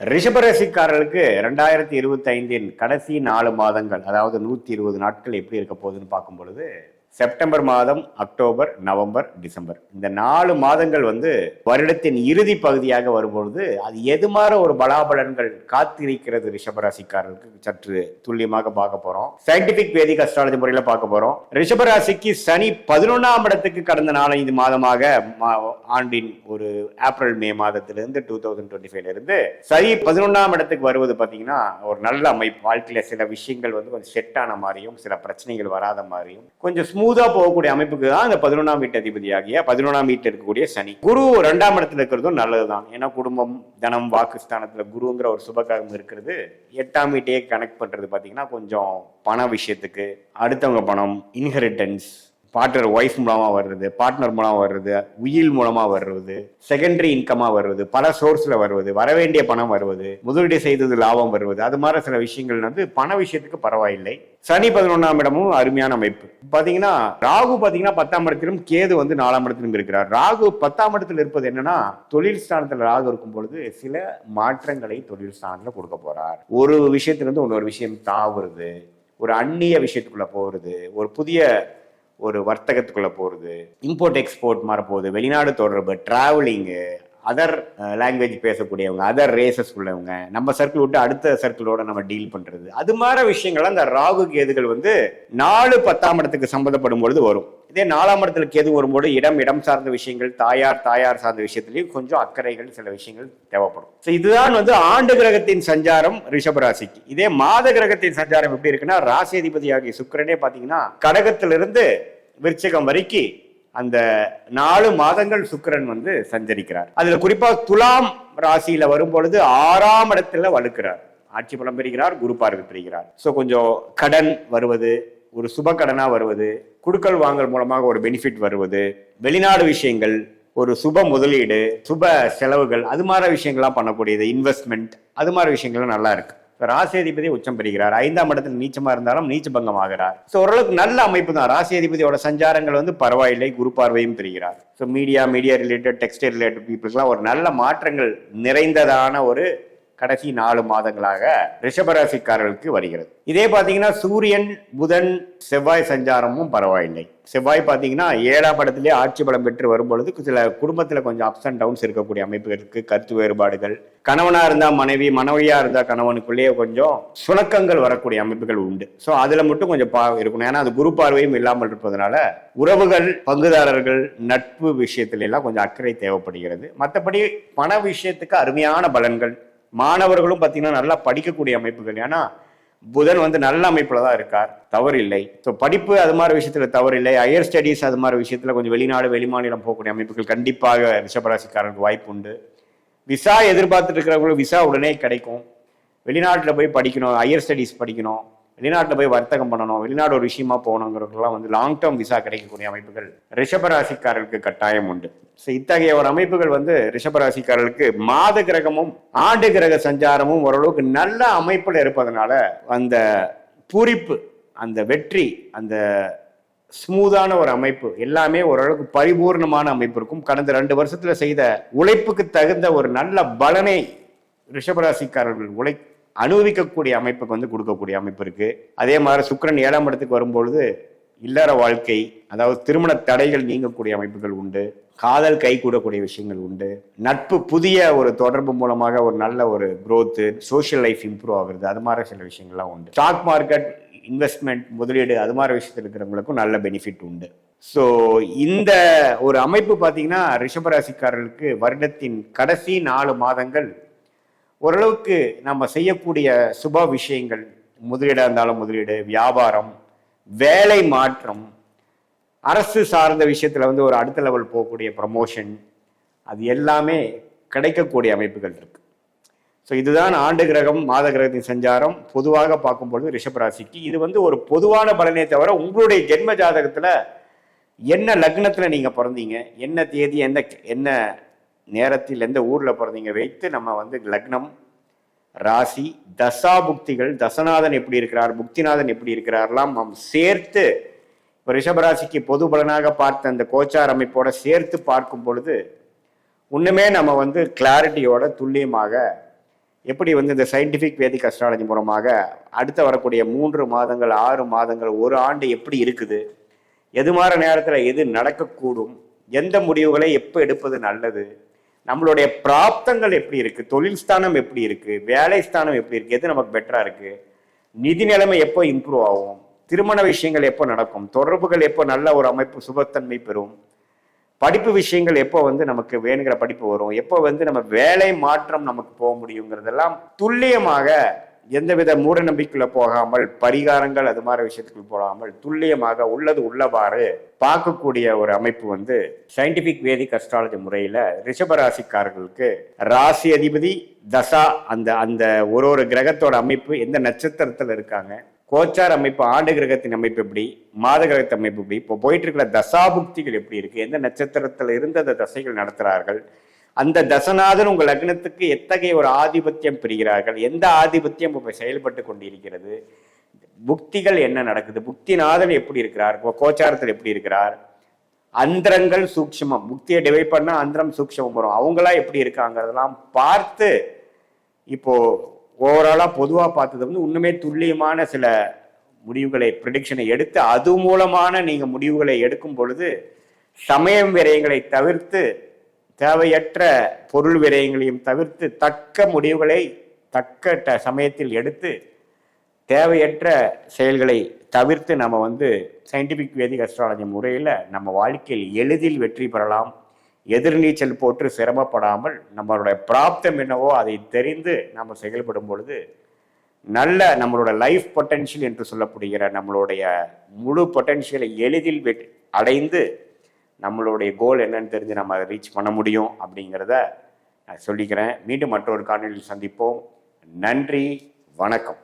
ரிஷபராசிக்காரர்களுக்கு ரெண்டாயிரத்தி இருபத்தி ஐந்தின் கடைசி நாலு மாதங்கள் அதாவது நூத்தி இருபது நாட்கள் எப்படி இருக்க போகுதுன்னு பார்க்கும் பொழுது செப்டம்பர் மாதம் அக்டோபர் நவம்பர் டிசம்பர். இந்த நாலு மாதங்கள் வந்து வருடத்தின் இறுதி பகுதியாக வரும்பொழுது அது எது மாதிரி ஒரு பலாபலன்கள் காத்திருக்கிறது ரிஷபராசிக்காரர்களுக்கு? சற்று துல்லியமாக பார்க்க போறோம். சயின்டிபிக் வேதிக் அஸ்ட்ராலஜி முறையில் பார்க்க போறோம். ரிஷபராசிக்கு சனி பதினொன்றாம் இடத்துக்கு கடந்த நாலஞ்சு மாதமாக மா- ஆண்டின் ஒரு ஏப்ரல் மே மாதத்திலிருந்து டூ தௌசண்ட் டுவெண்ட்டி ஃபைவ்ல இருந்து சனி பதினொன்றாம் இடத்துக்கு வருவது பார்த்தீங்கன்னா ஒரு நல்ல அமைப்பு. வாழ்க்கையில சில விஷயங்கள் வந்து கொஞ்சம் செட் ஆன மாதிரியும் சில பிரச்சனைகள் வராத மாதிரியும் கொஞ்சம் ஸ்மூதா போகக்கூடிய அமைப்புக்கு தான் இந்த பதினொன்றாம் வீட்டு அதிபதியாகிய பதினொன்றாம் வீட்டில் இருக்கக்கூடிய சனி. குரு ரெண்டாம் இடத்துல இருக்கிறதும் நல்லதுதான். ஏன்னா குடும்பம் தனம் வாக்குஸ்தானத்துல குருங்கிற ஒரு சுபகாரம் இருக்கிறது. எட்டாம் வீட்டையே கனெக்ட் பண்றது பாத்தீங்கன்னா கொஞ்சம் பண விஷயத்துக்கு அடுத்தவங்க பணம் இன்ஹெரிட்டன்ஸ் பார்ட்னர் ஒய்ஃப் மூலமாக வர்றது பார்ட்னர் மூலமாக வர்றது உயில் மூலமாக வர்றது செகண்டரி இன்கமாக வருவது பல சோர்ஸில் வருவது வரவேண்டிய பணம் வருவது முதலீடு செய்தது லாபம் வருவது அது மாதிரி சில விஷயங்கள் வந்து பண விஷயத்துக்கு பரவாயில்லை. சனி பதினொன்றாம் இடமும் அருமையான அமைப்பு. பார்த்தீங்கன்னா ராகு பார்த்தீங்கன்னா பத்தாம் இடத்திலும் கேது வந்து நாலாம் இடத்திலும் இருக்கிறார். ராகு பத்தாம் இடத்தில் இருப்பது என்னன்னா தொழில் ஸ்தானத்தில் ராகு இருக்கும் பொழுது சில மாற்றங்களை தொழில் ஸ்தானத்தில் கொடுக்க போறார். ஒரு விஷயத்திலிருந்து இன்னொரு விஷயம் தாவுறது ஒரு அந்நிய விஷயத்துக்குள்ள போகிறது ஒரு புதிய ஒரு வர்த்தகத்துக்குள்ள போகிறது இம்போர்ட் எக்ஸ்போர்ட் மாற போகுது வெளிநாடு தொடர்பு டிராவலிங்கு அதர் லாங்குவேஜ் uh, பேசக்கூடியவங்க அதர் ரேசஸ் உள்ளவங்க நம்ம சர்க்கிள் விட்டு அடுத்த சர்க்கிளோட நம்ம டீல் பண்றது. அது மாதிரி விஷயங்கள் அந்த ராகு கேதுகள் வந்து நாலு பத்தாம் இடத்துக்கு சம்மந்தப்படும் பொழுது வரும். இதே நாலாம் இடத்துல கேது வரும்போது இடம் இடம் சார்ந்த விஷயங்கள் தாயார் தாயார் சார்ந்த விஷயத்திலையும் கொஞ்சம் அக்கறைகள் சில விஷயங்கள் தேவைப்படும். ஸோ இதுதான் வந்து ஆண்டு கிரகத்தின் சஞ்சாரம் ரிஷபராசிக்கு இதே மாத கிரகத்தின் சஞ்சாரம் எப்படி இருக்குன்னா ராசி அதிபதியாகிய சுக்கரனே பார்த்தீங்கன்னா கடகத்திலிருந்து விருச்சகம் வரைக்கும் அந்த நாலு மாதங்கள் சுக்கிரன் வந்து சஞ்சரிக்கிறார். அதுல குறிப்பா துலாம் ராசியில வரும் பொழுது ஆறாம் இடத்துல வலுக்கிறார். ஆட்சி பலம் பெறுகிறார் குரு பார்வை பெறுகிறார். ஸோ கொஞ்சம் கடன் வருவது ஒரு சுப கடனா வருவது குடுக்கல் வாங்கல் மூலமாக ஒரு பெனிஃபிட் வருவது வெளிநாடு விஷயங்கள் ஒரு சுப முதலீடு சுப செலவுகள் அது மாதிரி விஷயங்கள்லாம் பண்ணக்கூடியது இன்வெஸ்ட்மெண்ட் அது மாதிரி விஷயங்கள்லாம் நல்லா இருக்கு. இப்ப அதிபதி உச்சம் பெறுகிறார். ஐந்தாம் இடத்தில் நீச்சமாக இருந்தாலும் நீச்ச பங்கம் ஆகிறார் ஸோ ஓரளவுக்கு நல்ல அமைப்பு தான் ராசியதிபதியோட சஞ்சாரங்கள் வந்து பரவாயில்லை. குரு பார்வையும் பெறுகிறார். So media media related textile related பீப்புளுக்குலாம் ஒரு நல்ல மாற்றங்கள் நிறைந்ததான ஒரு கடைசி நாலு மாதங்களாக ரிஷபராசிக்காரர்களுக்கு வருகிறது. இதே பார்த்தீங்கன்னா சூரியன் புதன் செவ்வாய் சஞ்சாரமும் பரவாயில்லை. செவ்வாய் பார்த்தீங்கன்னா ஏழாம் படத்திலே ஆட்சி பலம் பெற்று வரும்பொழுது சில குடும்பத்தில் கொஞ்சம் அப்ஸ் அண்ட் டவுன்ஸ் இருக்கக்கூடிய அமைப்புகளுக்கு கருத்து வேறுபாடுகள். கணவனாக இருந்தால் மனைவி மனைவியாக இருந்தால் கணவனுக்குள்ளேயே கொஞ்சம் சுணக்கங்கள் வரக்கூடிய அமைப்புகள் உண்டு. ஸோ அதில் மட்டும் கொஞ்சம் பா இருக்கணும். ஏன்னா அது குரு பார்வையும் இல்லாமல் இருப்பதனால உறவுகள் பங்குதாரர்கள் நட்பு விஷயத்துல எல்லாம் கொஞ்சம் அக்கறை தேவைப்படுகிறது. மற்றபடி பண விஷயத்துக்கு அருமையான பலன்கள் மாணவர்களும் பார்த்தீங்கன்னா நல்லா படிக்கக்கூடிய அமைப்புகள் ஏன்னா புதன் வந்து நல்ல அமைப்பில் தான் இருக்கார். தவறில்லை. ஸோ படிப்பு அது மாதிரி விஷயத்தில் தவறில்லை. ஹையர் ஸ்டடீஸ் அது மாதிரி விஷயத்தில் கொஞ்சம் வெளிநாடு வெளிமாநிலம் போகக்கூடிய அமைப்புகள் கண்டிப்பாக ரிஷபராசிக்காரனுக்கு வாய்ப்பு உண்டு. விசா எதிர்பார்த்துட்டு இருக்கிறவங்களுக்கு விசா உடனே கிடைக்கும். வெளிநாட்டில் போய் படிக்கணும் ஹையர் ஸ்டடீஸ் படிக்கணும். வெளிநாட்டில் போய் வர்த்தகம் பண்ணணும் வெளிநாடு ஒரு விஷயமா போகணுங்கிறதுக்கெல்லாம் வந்து லாங் டேர்ம் விசா கிடைக்கக்கூடிய அமைப்புகள் ரிஷபராசிக்காரர்களுக்கு கட்டாயம் உண்டு. ஸோ இத்தகைய ஒரு அமைப்புகள் வந்து ரிஷபராசிக்காரர்களுக்கு மாத கிரகமும் ஆண்டு கிரக சஞ்சாரமும் ஓரளவுக்கு நல்ல அமைப்பில் இருப்பதனால அந்த பூரிப்பு அந்த வெற்றி அந்த ஸ்மூதான ஒரு அமைப்பு எல்லாமே ஓரளவுக்கு பரிபூர்ணமான அமைப்பு இருக்கும். கடந்த ரெண்டு வருஷத்தில் செய்த உழைப்புக்கு தகுந்த ஒரு நல்ல பலனை ரிஷபராசிக்காரர்கள் உழை அனுபவிக்கக்கூடிய அமைப்புக்கு வந்து கொடுக்கக்கூடிய அமைப்பு இருக்கு. அதே மாதிரி சுக்கரன் ஏழாம் இடத்துக்கு வரும்பொழுது இல்லற வாழ்க்கை அதாவது திருமண தடைகள் நீங்கக்கூடிய அமைப்புகள் உண்டு. காதல் கை கூடக்கூடிய விஷயங்கள் உண்டு. நட்பு புதிய ஒரு தொடர்பு மூலமாக ஒரு நல்ல ஒரு குரோத்து சோஷியல் லைஃப் இம்ப்ரூவ் ஆகுறது அது மாதிரி சில விஷயங்கள்லாம் உண்டு. ஸ்டாக் மார்க்கெட் இன்வெஸ்ட்மெண்ட் முதலீடு அது மாதிரி விஷயத்தில் இருக்கிறவங்களுக்கும் நல்ல பெனிஃபிட் உண்டு. ஸோ இந்த ஒரு அமைப்பு பார்த்தீங்கன்னா ரிஷபராசிக்காரர்களுக்கு வருடத்தின் கடைசி நாலு மாதங்கள் ஓரளவுக்கு நம்ம செய்யக்கூடிய சுப விஷயங்கள் முதலீடாக இருந்தாலும் முதலீடு வியாபாரம் வேலை மாற்றம் அரசு சார்ந்த விஷயத்தில் வந்து ஒரு அடுத்த லெவல் போகக்கூடிய ப்ரமோஷன் அது எல்லாமே கிடைக்கக்கூடிய அமைப்புகள் இருக்கு. ஸோ இதுதான் ஆண்டு கிரகம் மாத கிரகத்தின் சஞ்சாரம். பொதுவாக பார்க்கும்பொழுது ரிஷபராசிக்கு இது வந்து ஒரு பொதுவான பலனே தவிர உங்களுடைய ஜென்ம ஜாதகத்தில் என்ன லக்னத்தில் நீங்கள் பிறந்தீங்க என்ன தேதி என்ன என்ன நேரத்தில் எந்த ஊரில் பிறந்தீங்க வைத்து நம்ம வந்து லக்னம் ராசி தசா புக்திகள் தசநாதன் எப்படி இருக்கிறார் புக்திநாதன் எப்படி இருக்கிறார்லாம் நாம் சேர்த்து இப்போ ரிஷபராசிக்கு பொது பலனாக பார்த்த அந்த கோச்சார் அமைப்போட சேர்த்து பார்க்கும் பொழுது இன்னுமே நம்ம வந்து கிளாரிட்டியோட துல்லியமாக எப்படி வந்து இந்த சயின்டிஃபிக் வேதிக் அஸ்ட்ராலஜி மூலமாக அடுத்து வரக்கூடிய மூன்று மாதங்கள் ஆறு மாதங்கள் ஒரு ஆண்டு எப்படி இருக்குது எது மாதிரி நேரத்தில் எது நடக்கக்கூடும் எந்த முடிவுகளை எப்போ எடுப்பது நல்லது நம்மளுடைய பிராப்தங்கள் எப்படி இருக்கு? தொழில் ஸ்தானம் எப்படி இருக்கு? வேலை ஸ்தானம் எப்படி இருக்கு? எது நமக்கு பெட்டரா இருக்கு? நிதி நிலைமை எப்போ இம்ப்ரூவ் ஆகும்? திருமண விஷயங்கள் எப்போ நடக்கும்? தொடர்புகள் எப்போ நல்ல ஒரு அமைப்பு சுபத்தன்மை பெறும்? படிப்பு விஷயங்கள் எப்போ வந்து நமக்கு வேணுங்கிற படிப்பு வரும்? எப்போ வந்து நம்ம வேலை மாற்றம் நமக்கு போக முடியுங்கிறதெல்லாம் துல்லியமாக எந்தவித மூட நம்பிக்கையில் போகாமல் பரிகாரங்கள் அது மாதிரி விஷயத்துக்கு போகாமல் துல்லியமாக உள்ளது உள்ளவாறு பார்க்கக்கூடிய ஒரு அமைப்பு வந்து சயின்டிபிக் வேதிக் அஸ்ட்ராலஜி முறையில் ரிஷபராசிக்காரர்களுக்கு ராசி அதிபதி தசா அந்த அந்த ஒரு ஒரு கிரகத்தோட அமைப்பு எந்த நட்சத்திரத்தில் இருக்காங்க கோச்சார் அமைப்பு ஆண்டு கிரகத்தின் அமைப்பு எப்படி மாத கிரகத்தின் அமைப்பு எப்படி இப்போ போயிட்டு இருக்கிற தசாபுக்திகள் எப்படி இருக்கு எந்த நட்சத்திரத்தில் இருந்து அந்த தசைகள் நடத்துகிறார்கள் அந்த தசநாதன் உங்கள் லக்னத்துக்கு எத்தகைய ஒரு ஆதிபத்தியம் பெறுகிறார்கள்? எந்த ஆதிபத்தியம் இப்போ செயல்பட்டு கொண்டிருக்கிறது? புக்திகள் என்ன நடக்குது? புக்திநாதன் எப்படி இருக்கிறார்? கோ- கோச்சாரத்தில் எப்படி இருக்கிறார்? அந்தரங்கள் சூக்ஷ்மம். புக்தியை டிவைட் பண்ணா அந்தரம் சூக்ஷமம் வரும். அவங்களா எப்படி இருக்காங்கிறதெல்லாம் பார்த்து இப்போ ஓவராலா பொதுவா பார்த்தது வந்து இன்னுமே துல்லியமான சில முடிவுகளை ப்ரிடிக்ஷனை எடுத்து அது மூலமான நீங்க முடிவுகளை எடுக்கும் பொழுது சமயம் விரயங்களை தவிர்த்து தேவையற்ற பொருள் விரயங்களையும் தவிர்த்து தக்க முடிவுகளை தக்க ட- சமயத்தில் எடுத்து தேவையற்ற செயல்களை தவிர்த்து நம்ம வந்து சயின்டிபிக் வேதிக் அஸ்ட்ராலஜி முறையில் நம்ம வாழ்க்கையில் எளிதில் வெற்றி பெறலாம். எதிர்நீச்சல் போட்டு சிரமப்படாமல் நம்மளுடைய பிராப்தம் என்னவோ அதை தெரிந்து நம்ம செயல்படும் பொழுது நல்ல நம்மளோட லைஃப் பொட்டென்ஷியல் என்று சொல்லப்படுகிற நம்மளுடைய முழு பொட்டென்ஷியலை எளிதில் வெட் அடைந்து நம்மளுடைய கோல் என்னன்னு தெரிஞ்சு நம்ம அதை ரீச் பண்ண முடியும் அப்படிங்கிறத நான் சொல்லிக்கிறேன். மீண்டும் மற்றொரு காணொலியில் சந்திப்போம். நன்றி வணக்கம்.